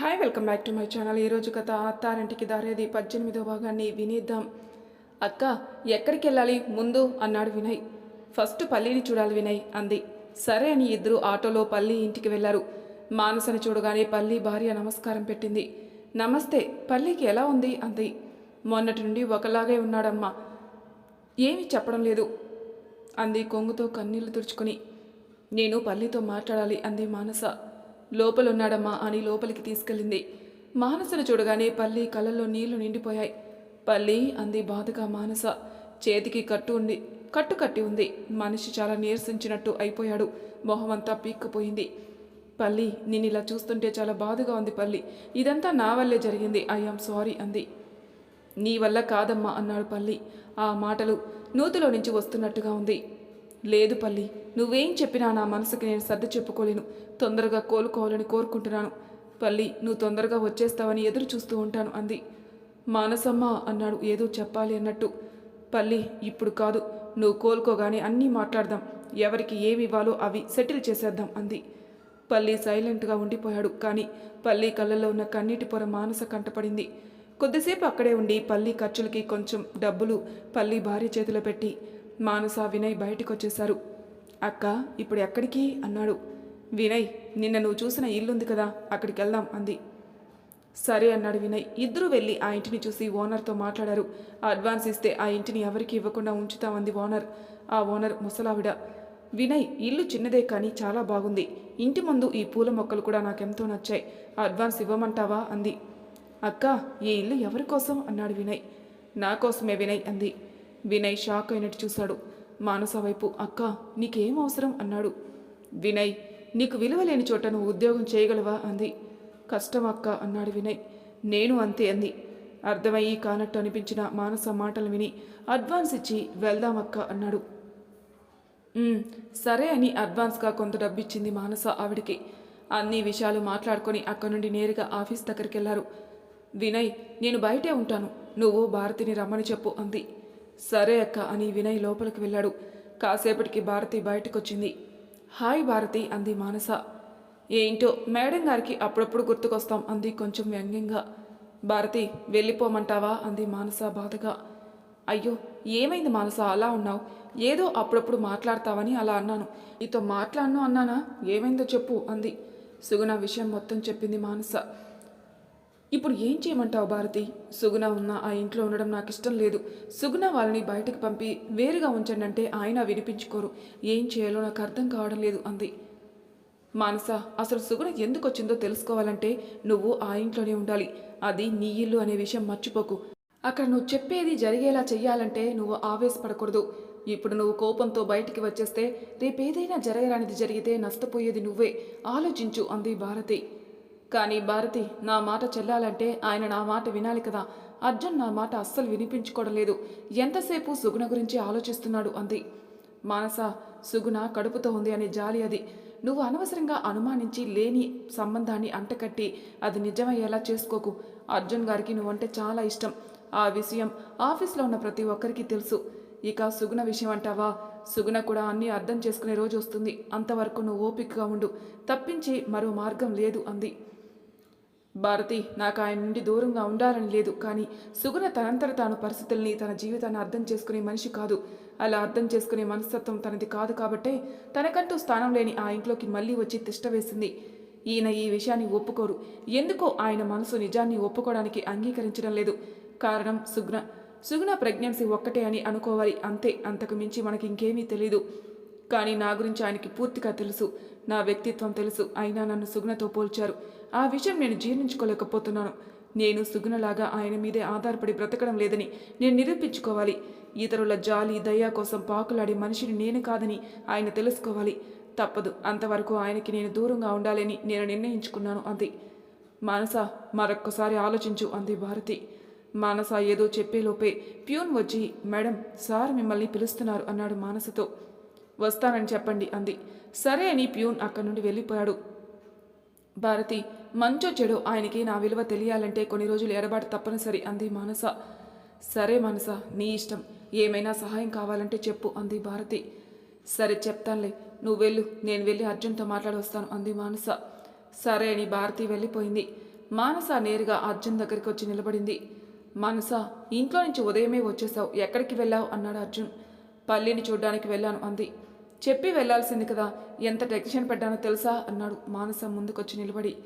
Hi welcome back to my channel ఈరోజు కథ అత్తారింటికి దారేది పద్దెనిమిదో భాగాన్ని వినేద్దాం. అక్క ఎక్కడికి వెళ్ళాలి? ముందు అన్నాడు వినయ్. ఫస్ట్ పల్లిని చూడాలి వినయ్ అంది. సరే అని ఇద్దరు ఆటోలో పల్లి ఇంటికి వెళ్ళారు మానసని చూడగానే పల్లి భార్య నమస్కారం పెట్టింది. నమస్తే పల్లికి ఎలా ఉంది? అంది. మొన్నటి నుండి ఒకలాగే ఉన్నాడమ్మా. ఏమీ చెప్పడం లేదు అంది కొంగుతో కన్నీళ్ళు తుడుచుకుని. నేను పల్లితో మాట్లాడాలి అంది మానస. లోపలున్నాడమ్మా అని లోపలికి తీసుకెళ్ళింది. మానసను చూడగానే పల్లి కళ్ళల్లో నీళ్ళు నిండిపోయాయి. పల్లి అంది బాధగా మానస. చేతికి కట్టు ఉంది. కట్టు కట్టి ఉంది. మనిషి చాలా నీరసించినట్టు అయిపోయాడు. మొహమంతా పీక్కుపోయింది. పల్లి నేను ఇలా చూస్తుంటే చాలా బాధగా ఉంది పల్లి. ఇదంతా నా వల్లే జరిగింది. ఐఆమ్ సారీ అంది. నీ వల్ల కాదమ్మా అన్నాడు పల్లి. ఆ మాటలు నూతిలో నుంచి వస్తున్నట్టుగా ఉంది. లేదు పల్లి నువ్వేం చెప్పినా నా మనసుకి నేను సర్ది చెప్పుకోలేను. తొందరగా కోలుకోవాలని కోరుకుంటున్నాను. పల్లి నువ్వు తొందరగా వచ్చేస్తావని ఎదురు చూస్తూ ఉంటాను అంది. మానసమ్మ అన్నాడు ఏదో చెప్పాలి అన్నట్టు. పల్లి ఇప్పుడు కాదు. నువ్వు కోలుకోగానే అన్నీ మాట్లాడదాం. ఎవరికి ఏమి ఇవ్వాలో అవి సెటిల్ చేసేద్దాం అంది. పల్లి సైలెంట్గా ఉండిపోయాడు కానీ పల్లి కళ్ళల్లో ఉన్న కన్నీటి పొర మానస కంటపడింది. కొద్దిసేపు అక్కడే ఉండి పల్లి ఖర్చులకి కొంచెం డబ్బులు పల్లి భార్య చేతిలో పెట్టి మానస వినయ్ బయటకొచ్చేశారు. అక్క ఇప్పుడు ఎక్కడికి? అన్నాడు. వినయ్ నిన్న నువ్వు చూసిన ఇల్లుంది కదా అక్కడికి వెళ్దాం అంది. సరే అన్నాడు వినయ్. ఇద్దరూ వెళ్ళి ఆ ఇంటిని చూసి ఓనర్తో మాట్లాడారు. అడ్వాన్స్ ఇస్తే ఆ ఇంటిని ఎవరికి ఇవ్వకుండా ఉంచుతామంది ఓనర్. ఆ ఓనర్ ముసలావిడ. వినయ్ ఇల్లు చిన్నదే కానీ చాలా బాగుంది. ఇంటి ముందు ఈ పూల మొక్కలు కూడా నాకెంతో నచ్చాయి. అడ్వాన్స్ ఇవ్వమంటావా అంది. అక్క ఈ ఇల్లు ఎవరి కోసం? అన్నాడు వినయ్. నా కోసమే వినయ్ అంది. వినయ్ షాక్ అయినట్టు చూశాడు. మానస వైపు అక్క నీకేం అవసరం? అన్నాడు. వినయ్ నీకు విలువలేని చోట నువ్వు ఉద్యోగం చేయగలవా? అంది. కష్టం అక్క అన్నాడు వినయ్. నేను అంతే అంది. అర్థమయ్యి కానట్టు అనిపించిన మానస మాటలు విని అడ్వాన్స్ ఇచ్చి వెళ్దామక్క అన్నాడు. సరే అని అడ్వాన్స్గా కొంత డబ్బిచ్చింది మానస ఆవిడికి. అన్ని విషయాలు మాట్లాడుకొని అక్కడి నుండి నేరుగా ఆఫీస్ దగ్గరికి వెళ్ళారు వినయ్ నేను బయటే ఉంటాను. నువ్వు భారతిని రమ్మని చెప్పు అంది. సరే అక్క అని వినయ్ లోపలికి వెళ్ళాడు. కాసేపటికి భారతి బయటకొచ్చింది. హాయ్ భారతి అంది మానస. ఏంటో మేడం గారికి అప్పుడప్పుడు గుర్తుకొస్తాం అంది కొంచెం వ్యంగ్యంగా. భారతి వెళ్ళిపోమంటావా? అంది మానస బాధగా. అయ్యో ఏమైంది మానస? అలా ఉన్నావు. ఏదో అప్పుడప్పుడు మాట్లాడతావని అలా అన్నాను. నీతో మాట్లాడను అన్నానా? ఏమైందో చెప్పు అంది. సుగుణ విషయం మొత్తం చెప్పింది మానస. ఇప్పుడు ఏం చేయమంటావు భారతి? సుగుణ ఉన్న ఆ ఇంట్లో ఉండడం నాకు ఇష్టం లేదు. సుగుణ వాళ్ళని బయటకు పంపి వేరుగా ఉంచండి అంటే ఆయన వినిపించుకోరు. ఏం చేయాలో నాకు అర్థం కావడం లేదు అంది. మానస అసలు సుగుణ ఎందుకు వచ్చిందో తెలుసుకోవాలంటే నువ్వు ఆ ఇంట్లోనే ఉండాలి. అది నీ ఇల్లు అనే విషయం మర్చిపోకు. అక్కడ నువ్వు చెప్పేది జరిగేలా చెయ్యాలంటే నువ్వు ఆవేశపడకూడదు. ఇప్పుడు నువ్వు కోపంతో బయటికి వచ్చేస్తే రేపేదైనా జరగరానిది జరిగితే నష్టపోయేది నువ్వే. ఆలోచించు అంది భారతి. కానీ భారతి నా మాట చెల్లాలంటే ఆయన నా మాట వినాలి కదా. అర్జున్ నా మాట అస్సలు వినిపించుకోవడం లేదు. ఎంతసేపు సుగుణ గురించి ఆలోచిస్తున్నాడు అంది. మానస సుగుణ కడుపుతో ఉంది అనే జాలి అది. నువ్వు అనవసరంగా అనుమానించి లేని సంబంధాన్ని అంటకట్టి అది నిజమయ్యేలా చేసుకోకు. అర్జున్ గారికి నువ్వంటే చాలా ఇష్టం. ఆ విషయం ఆఫీస్లో ఉన్న ప్రతి ఒక్కరికి తెలుసు. ఇక సుగుణ విషయం అంటావా? సుగుణ కూడా అన్నీ అర్థం చేసుకునే రోజు వస్తుంది. అంతవరకు నువ్వు ఓపికగా ఉండు. తప్పించి మరో మార్గం లేదు అంది. భారతి నాకు ఆయన నుండి దూరంగా ఉండాలని లేదు. కానీ సుగుణ తనంతట తాను పరిస్థితుల్ని తన జీవితాన్ని అర్థం చేసుకునే మనిషి కాదు. అలా అర్థం చేసుకునే మనస్తత్వం తనది కాదు కాబట్టే తనకంటూ స్థానం లేని ఆ ఇంట్లోకి మళ్ళీ వచ్చి తిష్ట వేసింది. ఈయన ఈ విషయాన్ని ఒప్పుకోరు. ఎందుకో ఆయన మనసు నిజాన్ని ఒప్పుకోవడానికి అంగీకరించడం లేదు. కారణం సుగ్న సుగుణ ప్రెగ్నెన్సీ ఒక్కటే అని అనుకోవాలి. అంతే. అంతకు మించి మనకి ఇంకేమీ తెలీదు. కానీ నా గురించి ఆయనకి పూర్తిగా తెలుసు. నా వ్యక్తిత్వం తెలుసు. అయినా నన్ను సుగుణతో పోల్చారు. ఆ విషయం నేను జీర్ణించుకోలేకపోతున్నాను. నేను సుగుణలాగా ఆయన మీదే ఆధారపడి బ్రతకడం లేదని నేను నిరూపించుకోవాలి. ఇతరుల జాలి దయ కోసం పాకులాడే మనిషిని నేను కాదని ఆయన తెలుసుకోవాలి. తప్పదు అంతవరకు ఆయనకి నేను దూరంగా ఉండాలని నేను నిర్ణయించుకున్నాను అంది. మానస మరొక్కసారి ఆలోచించు అంది భారతి. మానస ఏదో చెప్పేలోపే ప్యూన్ వచ్చి మేడం సార్ మిమ్మల్ని పిలుస్తున్నారు అన్నాడు మానసతో. వస్తానని చెప్పండి అంది. సరే అని ప్యూన్ అక్కడి నుండి వెళ్ళిపోయాడు. భారతి మంచో చెడు ఆయనకి నా విలువ తెలియాలంటే కొన్ని రోజులు ఎడబాటు తప్పనిసరి అంది మానస. సరే మానస నీ ఇష్టం. ఏమైనా సహాయం కావాలంటే చెప్పు అంది భారతి. సరే చెప్తానులే. నువ్వు వెళ్ళు. నేను వెళ్ళి అర్జున్తో మాట్లాడొస్తాను అంది మానస. సరే అని భారతి వెళ్ళిపోయింది. మానస నేరుగా అర్జున్ దగ్గరికి వచ్చి నిలబడింది. మానస ఇంట్లో నుంచి ఉదయమే వచ్చేసావు. ఎక్కడికి వెళ్ళావు? అన్నాడు అర్జున్. పల్లిని చూడ్డానికి వెళ్ళాను అంది. చెప్పి వెళ్ళాల్సింది కదా ఎంత టెన్షన్ పడ్డానో తెలుసా? అన్నాడు మానస ముందుకొచ్చి నిలబడి.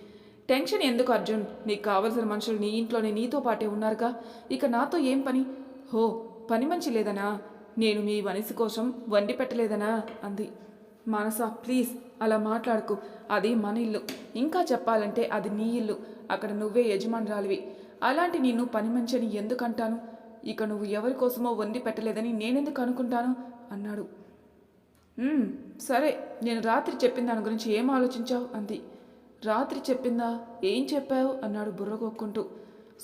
టెన్షన్ ఎందుకు అర్జున్? నీకు కావలసిన మనుషులు నీ ఇంట్లోనే నీతో పాటే ఉన్నారుగా. ఇక నాతో ఏం పని? హో పని మంచి లేదనా? నేను మీ మనసు కోసం వండి పెట్టలేదనా? అంది. మనసా ప్లీజ్ అలా మాట్లాడుకు. అది మన ఇల్లు. ఇంకా చెప్పాలంటే అది నీ ఇల్లు. అక్కడ నువ్వే యజమానురాలివి. అలాంటి నిన్ను పని మంచి అని ఎందుకంటాను ఇక నువ్వు ఎవరి కోసమో వండి పెట్టలేదని నేనెందుకు అనుకుంటాను? అన్నాడు. సరే నేను రాత్రి చెప్పిన దాని గురించి ఏం ఆలోచించావు? అంది. రాత్రి చెప్పిందా? ఏం చెప్పావు? అన్నాడు బుర్రగొక్కుంటూ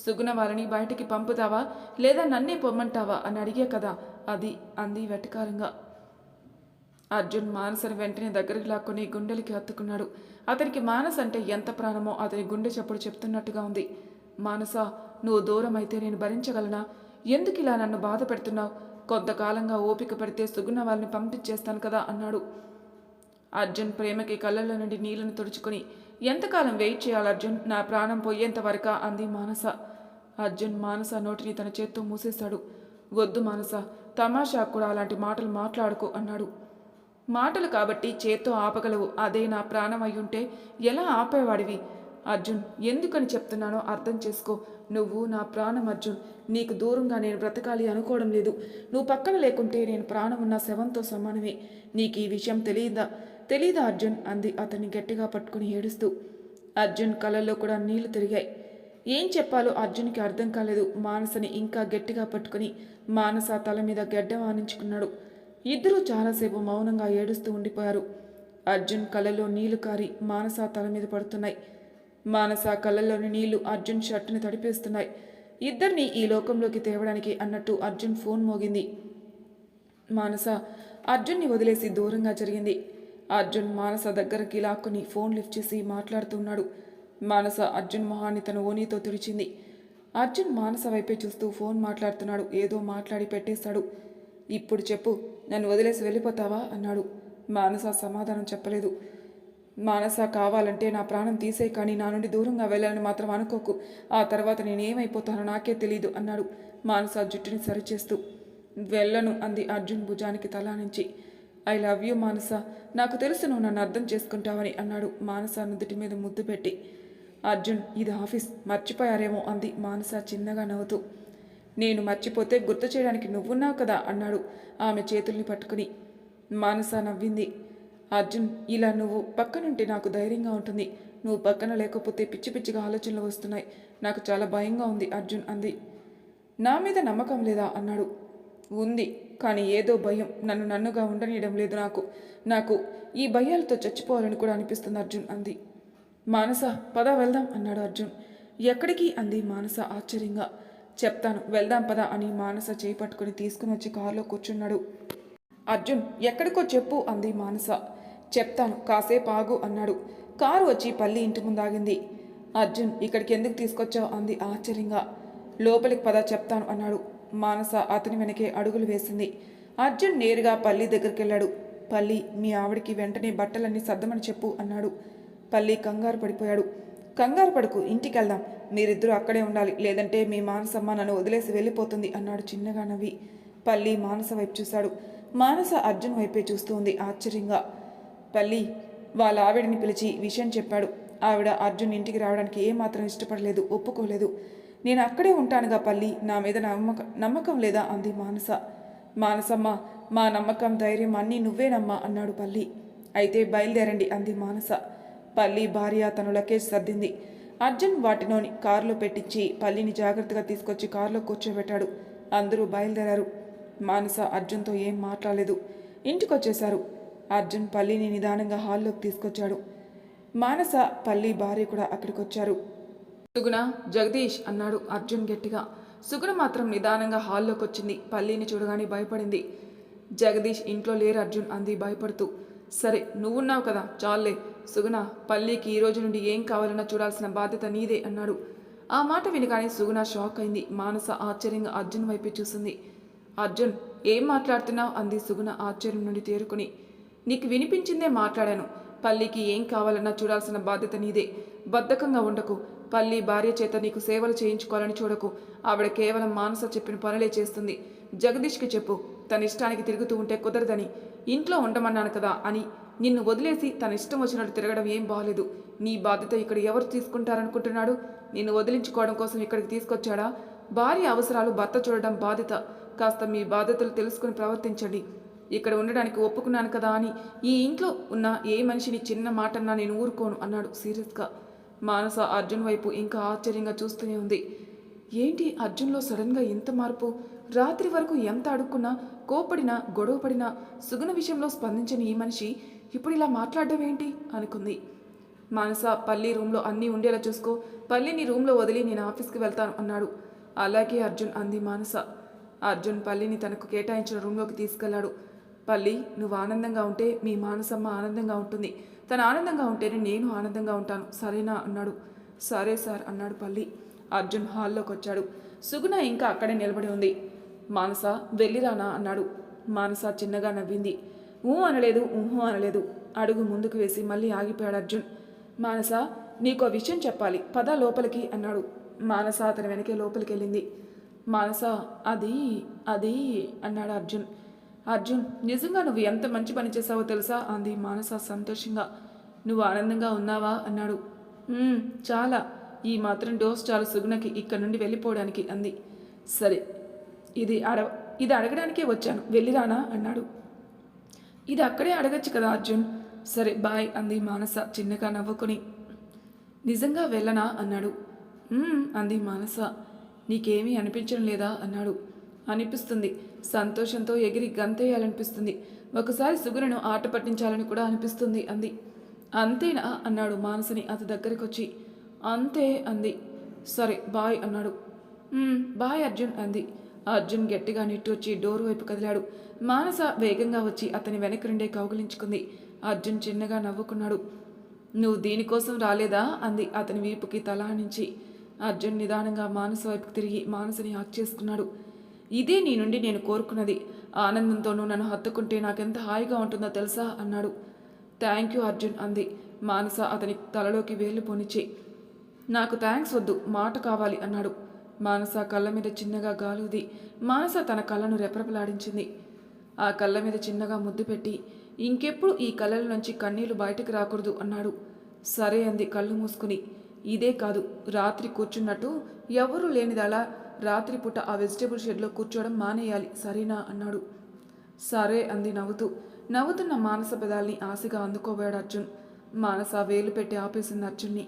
సుగుణ వాళ్ళని బయటికి పంపుతావా? లేదా నన్నే పొమ్మంటావా? అని అడిగే కదా. అది అంది వెటకారంగా. అర్జున్ మానసని వెంటనే దగ్గరికి లాక్కొని గుండెలకి హత్తుకున్నాడు. అతనికి మానస్ అంటే ఎంత ప్రాణమో అతని గుండె చప్పుడు చెప్తున్నట్టుగా ఉంది. మానస నువ్వు దూరం అయితే నేను భరించగలనా? ఎందుకు ఇలా నన్ను బాధ పెడుతున్నావు? కొంతకాలంగా ఓపిక పడితే సుగుణ వాళ్ళని పంపించేస్తాను కదా అన్నాడు. అర్జున్ ప్రేమకి కళ్ళల్లో నుండి నీళ్ళను తుడుచుకుని ఎంతకాలం వెయిట్ చేయాలి అర్జున్? నా ప్రాణం పోయేంత వరకా? అంది మానస. అర్జున్ మానస నోటిని తన చేత్తో మూసేశాడు. వద్దు మానస తమాషా కూడా అలాంటి మాటలు మాట్లాడుకో అన్నాడు. మాటలు కాబట్టి చేత్తో ఆపగలవు అదే నా ప్రాణం అయ్యుంటే ఎలా ఆపేవాడివి? అర్జున్ ఎందుకని చెప్తున్నానో అర్థం చేసుకో. నువ్వు నా ప్రాణం అర్జున్ నీకు దూరంగా నేను బ్రతకాలి అనుకోవడం లేదు. నువ్వు పక్కన లేకుంటే నేను ప్రాణం ఉన్న శవంతో సమానమే. నీకు ఈ విషయం తెలియదా? తెలీదా అర్జున్? అంది అతన్ని గట్టిగా పట్టుకుని ఏడుస్తూ. అర్జున్ కళ్ళల్లో కూడా నీళ్ళు తిరిగాయి. ఏం చెప్పాలో అర్జున్కి అర్థం కాలేదు. మానసని ఇంకా గట్టిగా పట్టుకుని మానస తల మీద గడ్డ వానించుకున్నాడు ఇద్దరూ చాలాసేపు మౌనంగా ఏడుస్తూ ఉండిపోయారు. అర్జున్ కళ్ళలో నీళ్ళు కారి మానస తల మీద పడుతున్నాయి. మానస కళ్ళల్లోని నీళ్ళు అర్జున్ షర్టుని తడిపేస్తున్నాయి. ఇద్దరిని ఈ లోకంలోకి తేవడానికి అన్నట్టు అర్జున్ ఫోన్ మోగింది. మానస అర్జున్ని వదిలేసి దూరంగా జరిగింది. అర్జున్ మానస దగ్గరికి లాక్కుని ఫోన్ లిఫ్ట్ చేసి మాట్లాడుతున్నాడు. మానస అర్జున్ మొహాన్ని తన ఓనీతో తుడిచింది. అర్జున్ మానస వైపే చూస్తూ ఫోన్ మాట్లాడుతున్నాడు. ఏదో మాట్లాడి పెట్టేశాడు ఇప్పుడు చెప్పు. నన్ను వదిలేసి వెళ్ళిపోతావా? అన్నాడు. మానస సమాధానం చెప్పలేదు. మానస కావాలంటే నా ప్రాణం తీసే కానీ నా నుండి దూరంగా వెళ్ళాలని మాత్రం అనుకోకు. ఆ తర్వాత నేనేమైపోతానో నాకే తెలియదు అన్నాడు మానస జుట్టుని సరిచేస్తూ. వెళ్ళను అంది అర్జున్ భుజానికి తలానించి ఐ లవ్ యూ మానస. నాకు తెలుసు నువ్వు నన్ను అర్థం చేసుకుంటావని అన్నాడు మానస నుదుటి మీద ముద్దు పెట్టి. అర్జున్ ఇది ఆఫీస్. మర్చిపోయారేమో అంది మానస చిన్నగా నవ్వుతూ. నేను మర్చిపోతే గుర్తు చేయడానికి నువ్వున్నావు కదా అన్నాడు ఆమె చేతుల్ని పట్టుకుని. మానస నవ్వింది. అర్జున్ ఇలా నువ్వు పక్కనుంటే నాకు ధైర్యంగా ఉంటుంది. నువ్వు పక్కన లేకపోతే పిచ్చి పిచ్చిగా ఆలోచనలు వస్తున్నాయి. నాకు చాలా భయంగా ఉంది అర్జున్ అంది. నా మీద నమ్మకం లేదా అన్నాడు. ఉంది. కానీ ఏదో భయం. నన్ను నన్నుగా ఉండనీయడం లేదు నాకు. నాకు ఈ భయాలతో చచ్చిపోవాలని కూడా అనిపిస్తుంది అర్జున్ అంది. మానస పద వెళ్దాం అన్నాడు అర్జున్. ఎక్కడికి? అంది మానస ఆశ్చర్యంగా. చెప్తాను వెళ్దాం పద అని మానస చేపట్టుకుని తీసుకుని వచ్చి కారులో కూర్చున్నాడు. అర్జున్ ఎక్కడికో చెప్పు అంది మానస. చెప్తాను కాసేపు ఆగు అన్నాడు. కారు వచ్చి పల్లి ఇంటి ముందాగింది. అర్జున్ ఇక్కడికి ఎందుకు తీసుకొచ్చావు? అంది ఆశ్చర్యంగా. లోపలికి పద చెప్తాను అన్నాడు. మానస అతని వెనకే అడుగులు వేసింది. అర్జున్ నేరుగా పల్లి దగ్గరికి వెళ్ళాడు పల్లి మీ ఆవిడికి వెంటనే బట్టలన్నీ సర్దమని చెప్పు అన్నాడు. పల్లి కంగారు పడిపోయాడు. కంగారు పడుకు ఇంటికి వెళ్దాం మీరిద్దరూ అక్కడే ఉండాలి. లేదంటే మీ మానసమ్మ నన్ను వదిలేసి వెళ్ళిపోతుంది అన్నాడు చిన్నగా నవ్వి. పల్లి మానస వైపు చూశాడు. మానస అర్జున్ వైపే చూస్తూ ఉంది ఆశ్చర్యంగా. పల్లి వాళ్ళ ఆవిడని పిలిచి విషయం చెప్పాడు. ఆవిడ అర్జున్ ఇంటికి రావడానికి ఏమాత్రం ఇష్టపడలేదు ఒప్పుకోలేదు. నేను అక్కడే ఉంటానుగా పల్లి. నా మీద నమ్మకం నమ్మకం లేదా? అంది మానస. మానసమ్మ మా నమ్మకం ధైర్యం అన్నీ నువ్వేనమ్మా అన్నాడు పల్లి. అయితే బయలుదేరండి అంది మానస. పల్లి భార్య తను లగేజ్ సర్దింది. అర్జున్ వాటిలోని కారులో పెట్టించి పల్లిని జాగ్రత్తగా తీసుకొచ్చి కారులో కూర్చోబెట్టాడు. అందరూ బయలుదేరారు. మానస అర్జున్తో ఏం మాట్లాడలేదు. ఇంటికొచ్చేశారు. అర్జున్ పల్లిని నిదానంగా హాల్లోకి తీసుకొచ్చాడు. మానస పల్లి భార్య కూడా అక్కడికి వచ్చారు సుగుణ జగదీష్ అన్నాడు అర్జున్ గట్టిగా. సుగుణ మాత్రం నిదానంగా హాల్లోకి వచ్చింది పల్లీని చూడగానే భయపడింది. జగదీష్ ఇంట్లో లేరు అర్జున్ అంది భయపడుతూ. సరే నువ్వున్నావు కదా చాలే సుగుణ పల్లీకి ఈ రోజు నుండి ఏం కావాలన్నా చూడాల్సిన బాధ్యత నీదే అన్నాడు. ఆ మాట వినగానే సుగుణ షాక్ అయింది. మానస ఆశ్చర్యంగా అర్జున్ వైపు చూసింది. అర్జున్ ఏం మాట్లాడుతున్నావు? అంది సుగుణ ఆశ్చర్యం నుండి తేరుకుని. నీకు వినిపించిందే మాట్లాడాను. పల్లీకి ఏం కావాలన్నా చూడాల్సిన బాధ్యత నీదే. బద్ధకంగా ఉండకు. పల్లి భార్య చేత నీకు సేవలు చేయించుకోవాలని చూడకు. ఆవిడ కేవలం మానస చెప్పిన పనులే చేస్తుంది. జగదీష్కి చెప్పు తన ఇష్టానికి తిరుగుతూ ఉంటే కుదరదని. ఇంట్లో ఉండమన్నాను కదా అని. నిన్ను వదిలేసి తన ఇష్టం వచ్చినట్టు తిరగడం ఏం బాగలేదు నీ బాధ్యత ఇక్కడ ఎవరు తీసుకుంటారనుకుంటున్నాడు? నిన్ను వదిలించుకోవడం కోసం ఇక్కడికి తీసుకొచ్చాడా? భార్య అవసరాలు భర్త చూడడం బాధ్యత. కాస్త మీ బాధ్యతలు తెలుసుకుని ప్రవర్తించండి. ఇక్కడ ఉండడానికి ఒప్పుకున్నాను కదా అని. ఈ ఇంట్లో ఉన్న ఏ మనిషిని చిన్న మాటన్నా నేను ఊరుకోను అన్నాడు సీరియస్గా. మానస అర్జున్ వైపు ఇంకా ఆశ్చర్యంగా చూస్తూనే ఉంది. ఏంటి అర్జున్లో సడన్గా ఇంత మార్పు? రాత్రి వరకు ఎంత అడుక్కున్నా కోపడినా గొడవపడినా సుగుణ విషయంలో స్పందించని ఈ మనిషి ఇప్పుడు ఇలా మాట్లాడడం ఏంటి? అనుకుంది. మానస పల్లి రూమ్లో అన్నీ ఉండేలా చూసుకో. పల్లిని రూమ్లో వదిలి నేను ఆఫీస్కి వెళ్తాను అన్నాడు. అలాగే అర్జున్ అంది మానస. అర్జున్ పల్లిని తనకు కేటాయించిన రూమ్లోకి తీసుకెళ్ళాడు. పల్లి నువ్వు ఆనందంగా ఉంటే మీ మానసమ్మ ఆనందంగా ఉంటుంది. తను ఆనందంగా ఉంటేనే నేను ఆనందంగా ఉంటాను. సరేనా? అన్నాడు. సరే సార్ అన్నాడు పల్లి. అర్జున్ హాల్లోకి వచ్చాడు. సుగుణ ఇంకా అక్కడే నిలబడి ఉంది. మానస వెళ్ళిరానా అన్నాడు. మానస చిన్నగా నవ్వింది. ఊ అనలేదు ఊహు అనలేదు. అడుగు ముందుకు వేసి మళ్ళీ ఆగిపోయాడు అర్జున్. మానస నీకో విషయం చెప్పాలి. పద లోపలికి అన్నాడు. మానస అతని వెనకే లోపలికి వెళ్ళింది మానస అది అది అన్నాడు అర్జున్. అర్జున్ నిజంగా నువ్వు ఎంత మంచి పని చేసావో తెలుసా? అంది మానస సంతోషంగా. నువ్వు ఆనందంగా ఉన్నావా? అన్నాడు. చాలా. ఈ మాత్రం డోస్ చాలు సుగుణకి ఇక్కడ నుండి వెళ్ళిపోవడానికి అంది. సరే ఇది అడ ఇది అడగడానికే వచ్చాను. వెళ్ళిరానా? అన్నాడు. ఇది అక్కడే అడగచ్చు కదా అర్జున్. సరే బాయ్ అంది మానస చిన్నగా నవ్వుకొని. నిజంగా వెళ్ళనా? అన్నాడు. అంది మానస. నీకేమీ అనిపించడం లేదా? అన్నాడు. అనిపిస్తుంది. సంతోషంతో ఎగిరి గంతేయాలనిపిస్తుంది. ఒకసారి సుగుణను ఆట పట్టించాలని కూడా అనిపిస్తుంది అంది. అంతేనా? అన్నాడు మానసని అతి దగ్గరికొచ్చి. అంతే అంది. సరే బాయ్ అన్నాడు. బాయ్ అర్జున్ అంది. అర్జున్ గట్టిగా నిట్టొచ్చి డోర్ వైపు కదిలాడు. మానస వేగంగా వచ్చి అతని వెనక రెండే కౌగులించుకుంది. అర్జున్ చిన్నగా నవ్వుకున్నాడు. నువ్వు దీనికోసం రాలేదా? అంది అతని వీపుకి తలానించి అర్జున్ నిదానంగా మానస వైపుకు తిరిగి మానసని హాక్ చేసుకున్నాడు. ఇదే నీ నుండి నేను కోరుకున్నది. ఆనందంతోనూ నన్ను హత్తుకుంటే నాకెంత హాయిగా ఉంటుందో తెలుసా? అన్నాడు. థ్యాంక్ యూ అర్జున్ అంది. మానస అతని తలలోకి వేలు పోనిచ్చి. నాకు థ్యాంక్స్ వద్దు మాట కావాలి అన్నాడు. మానస కళ్ళ మీద చిన్నగా గాలుది. మానస తన కళ్ళను రెపరెపలాడించింది. ఆ కళ్ళ మీద చిన్నగా ముద్దు పెట్టి ఇంకెప్పుడు ఈ కళ్ళల నుంచి కన్నీళ్ళు బయటకు రాకూడదు అన్నాడు. సరే అంది కళ్ళు మూసుకుని. ఇదే కాదు రాత్రి కూర్చున్నట్టు ఎవరూ లేనిదలా రాత్రిపూట ఆ వెజిటేబుల్ షెడ్లో కూర్చోవడం మానేయాలి సరేనా? అన్నాడు. సరే అంది నవ్వుతూ. నవ్వుతున్న మానస పెదాల్ని ఆశగా అందుకోబోయాడు అర్జున్. మానస వేలు పెట్టి ఆపేసింది అర్జున్ని.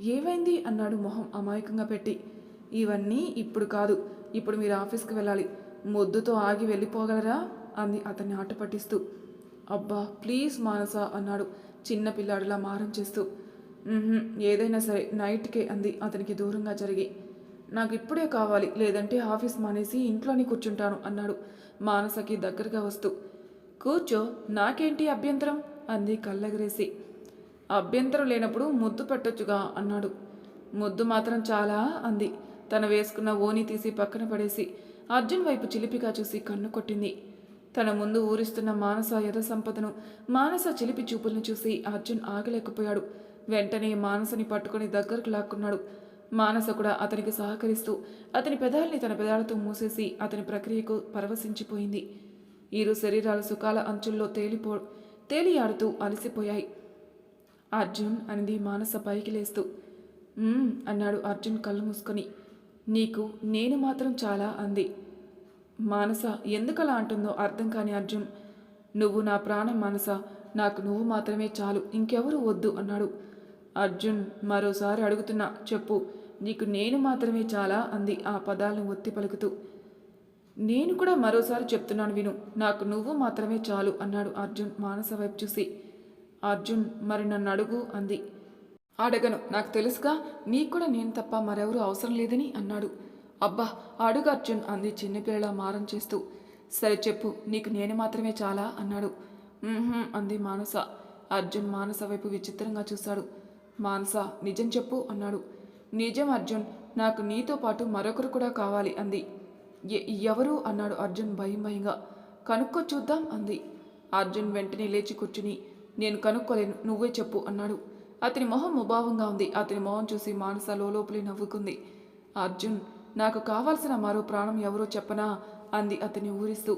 ఏమైంది? అన్నాడు మొహం అమాయకంగా పెట్టి. ఇవన్నీ ఇప్పుడు కాదు. ఇప్పుడు మీరు ఆఫీస్కి వెళ్ళాలి. మొద్దుతో ఆగి వెళ్ళిపోగలరా? అంది అతన్ని ఆట పట్టిస్తూ అబ్బా ప్లీజ్ మానస అన్నాడు చిన్న పిల్లాడిలా మారం చేస్తూ. ఏదైనా సరే నైట్కే అంది అతనికి దూరంగా జరిగి. నాకు ఇప్పుడే కావాలి లేదంటే ఆఫీస్ మానేసి ఇంట్లోనే కూర్చుంటాను అన్నాడు మానసకి దగ్గరగా వస్తూ. కూర్చో నాకేంటి అభ్యంతరం? అంది కళ్ళెగరేసి. అభ్యంతరం లేనప్పుడు ముద్దు పెట్టొచ్చుగా అన్నాడు. ముద్దు మాత్రం చాలా అంది. తను వేసుకున్న ఓని తీసి పక్కన పడేసి అర్జున్ వైపు చిలిపిగా చూసి కన్ను కొట్టింది. తన ముందు ఊరిస్తున్న మానస యథ సంపదను మానస చిలిపి చూపులను చూసి అర్జున్ ఆగలేకపోయాడు. వెంటనే మానసని పట్టుకొని దగ్గరకు లాక్కున్నాడు. మానస కూడా అతనికి సహకరిస్తూ అతని పెదాల్ని తన పెదాలతో మూసేసి అతని ప్రక్రియకు పరవశించిపోయింది. ఇరు శరీరాలు సుఖాల అంచుల్లో తేలిపో తేలియాడుతూ అలసిపోయాయి. అర్జున్ అనేది మానస పైకి లేస్తూ. అన్నాడు అర్జున్ కళ్ళు మూసుకొని. నీకు నేను మాత్రం చాలా అంది. మానస ఎందుకలా అంటుందో అర్థం కాని అర్జున్ నువ్వు నా ప్రాణం మానస నాకు నువ్వు మాత్రమే చాలు ఇంకెవరు వద్దు అన్నాడు. అర్జున్ మరోసారి అడుగుతున్నా చెప్పు నీకు నేను మాత్రమే చాలా అంది ఆ పదాలను ఒత్తి పలుకుతూ. నేను కూడా మరోసారి చెప్తున్నాను విను నాకు నువ్వు మాత్రమే చాలు అన్నాడు అర్జున్ మానస వైపు చూసి. అర్జున్ మరి నన్ను అడుగు అంది. అడగను నాకు తెలుసుగా నీకు కూడా నేను తప్ప మరెవరూ అవసరం లేదని అన్నాడు. అబ్బా అడుగు అర్జున్ అంది చిన్నపిల్లలా మారం చేస్తూ. సరే చెప్పు నీకు నేను మాత్రమే చాలా అన్నాడు. అంది మానస. అర్జున్ మానస వైపు విచిత్రంగా చూశాడు. మానస నిజం చెప్పు అన్నాడు. నిజం అర్జున్ నాకు నీతో పాటు మరొకరు కూడా కావాలి అంది. "ఎ- ఎవరు? అన్నాడు అర్జున్ భయం భయంగా కనుక్కో చూద్దాం అంది. అర్జున్ వెంటనే లేచి కూర్చుని నేను కనుక్కోలేను నువ్వే చెప్పు అన్నాడు. అతని మొహం ముభావంగా ఉంది. అతని మొహం చూసి మానస లోపలి నవ్వుకుంది. అర్జున్ నాకు కావాల్సిన మరో ప్రాణం ఎవరో చెప్పనా? అంది అతన్ని ఊరిస్తూ.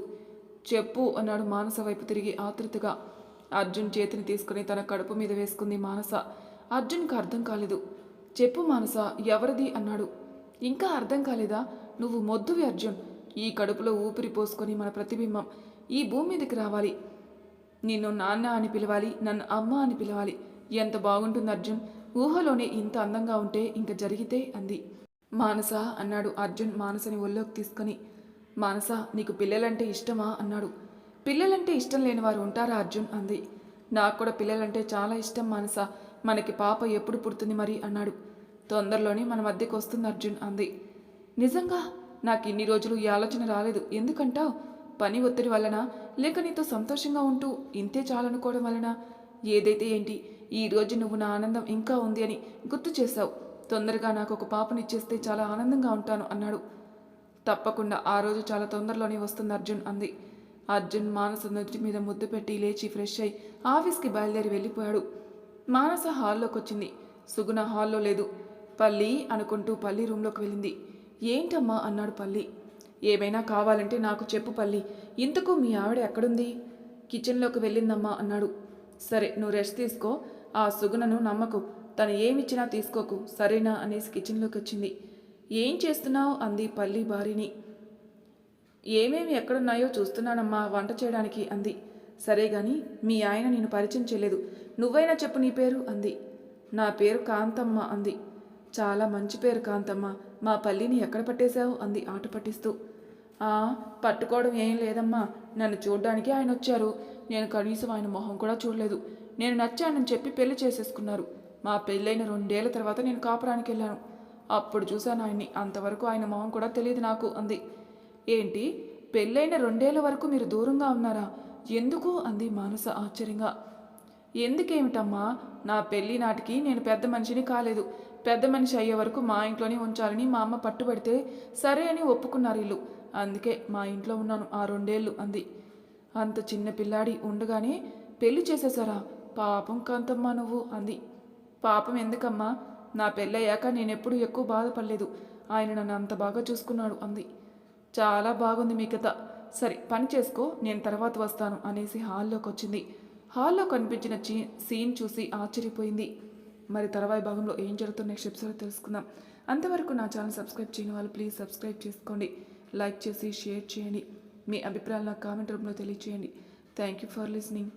చెప్పు అన్నాడు మానస వైపు తిరిగి ఆతృతగా అర్జున్ చేతిని తీసుకుని తన కడుపు మీద వేసుకుంది మానస. అర్జున్కి అర్థం కాలేదు. చెప్పు మానస ఎవరిది? అన్నాడు. ఇంకా అర్థం కాలేదా? నువ్వు మొద్దువి అర్జున్. ఈ కడుపులో ఊపిరి పోసుకొని మన ప్రతిబింబం ఈ భూమి మీదకి రావాలి. నిన్ను నాన్న అని పిలవాలి నన్ను అమ్మ అని పిలవాలి. ఎంత బాగుంటుంది అర్జున్. ఊహలోనే ఇంత అందంగా ఉంటే ఇంక జరిగితే అంది. మానస అన్నాడు అర్జున్ మానసని ఒళ్ళోకి తీసుకొని. మానస నీకు పిల్లలంటే ఇష్టమా? అన్నాడు. పిల్లలంటే ఇష్టం లేని వారు ఉంటారా అర్జున్? అంది. నాకు కూడా పిల్లలంటే చాలా ఇష్టం మానస. మనకి పాప ఎప్పుడు పుడుతుంది మరి అన్నాడు. తొందరలోనే మన మధ్యకు వస్తుంది అర్జున్ అంది. నిజంగా నాకు ఇన్ని రోజులు ఈ ఆలోచన రాలేదు. ఎందుకంటావు? పని ఒత్తిడి వలన లేక నీతో సంతోషంగా ఉంటూ ఇంతే చాలనుకోవడం వలన? ఏదైతే ఏంటి? ఈ రోజు నువ్వు నా ఆనందం ఇంకా ఉంది అని గుర్తు చేశావు. తొందరగా నాకు ఒక పాపనిచ్చేస్తే చాలా ఆనందంగా ఉంటాను అన్నాడు. తప్పకుండా ఆ రోజు చాలా తొందరలోనే వస్తుంది అర్జున్ అంది. అర్జున్ మానస నుదుటి మీద ముద్దు పెట్టి లేచి ఫ్రెష్ అయి ఆఫీస్కి బయలుదేరి వెళ్ళిపోయాడు. మానస హాల్లోకి వచ్చింది సుగుణ హాల్లో లేదు. పల్లి అనుకుంటూ పల్లి రూమ్లోకి వెళ్ళింది. ఏంటమ్మా? అన్నాడు పల్లి. ఏమైనా కావాలంటే నాకు చెప్పు పల్లి. ఇంతకు మీ ఆవిడ ఎక్కడుంది? కిచెన్లోకి వెళ్ళిందమ్మా అన్నాడు. సరే నువ్వు రెస్ట్ తీసుకో. ఆ సుగుణను నమ్మకు. తను ఏమిచ్చినా తీసుకోకు. సరేనా? అనేసి కిచెన్లోకి వచ్చింది ఏం చేస్తున్నావు? అంది పల్లి భార్యని. ఏమేమి ఎక్కడున్నాయో చూస్తున్నానమ్మా వంట చేయడానికి అంది. సరే గాని మీ ఆయన నేను పరిచయం చేయలేదు. నువ్వైనా చెప్పు నీ పేరు అంది. నా పేరు కాంతమ్మ అంది. చాలా మంచి పేరు కాంతమ్మ. మా పల్లిని ఎక్కడ పట్టేశావు? అంది ఆట పట్టిస్తూ. ఆ పట్టుకోవడం ఏం లేదమ్మా. నన్ను చూడడానికి ఆయన వచ్చారు. నేను కనీసం ఆయన మొహం కూడా చూడలేదు. నేను నచ్చానని చెప్పి పెళ్ళి చేసేసుకున్నారు. మా పెళ్ళైన రెండేళ్ళ తర్వాత నేను కాపురానికి వెళ్ళాను. అప్పుడు చూశాను ఆయన్ని. అంతవరకు ఆయన మొహం కూడా తెలియదు నాకు అంది. ఏంటి? పెళ్ళైన రెండేళ్ళ వరకు మీరు దూరంగా ఉన్నారా? ఎందుకు? అంది మానస ఆశ్చర్యంగా. ఎందుకేమిటమ్మా? నా పెళ్ళి నాటికి నేను పెద్ద మనిషిని కాలేదు. పెద్ద మనిషి అయ్యే వరకు మా ఇంట్లోనే ఉంచాలని మా అమ్మ పట్టుబడితే సరే అని ఒప్పుకున్నారు ఇల్లు. అందుకే మా ఇంట్లో ఉన్నాను ఆ రెండేళ్ళు అంది. అంత చిన్న పిల్లాడి ఉండగానే పెళ్ళి చేసేసారా పాపం కాంతమ్మా నువ్వు అంది. పాపం ఎందుకమ్మా? నా పెళ్ళయ్యాక నేనెప్పుడు ఎక్కువ బాధపడలేదు. ఆయన నన్ను అంత బాగా చూసుకున్నాడు అంది. చాలా బాగుంది మీ కథ. సరే పని చేసుకో నేను తర్వాత వస్తాను అనేసి హాల్లోకి వచ్చింది హాల్లో కనిపించిన చీ సీన్ చూసి ఆశ్చర్యపోయింది. మరి తర్వాయి భాగంలో ఏం జరుగుతున్న నెక్స్ట్ ఎపిసోడ్ తెలుసుకుందాం. అంతవరకు నా ఛానల్ సబ్స్క్రైబ్ చేయని వాళ్ళు ప్లీజ్ సబ్స్క్రైబ్ చేసుకోండి. లైక్ చేసి షేర్ చేయండి. మీ అభిప్రాయాలు కామెంట్ రూపంలో తెలియచేయండి. Thank you for listening.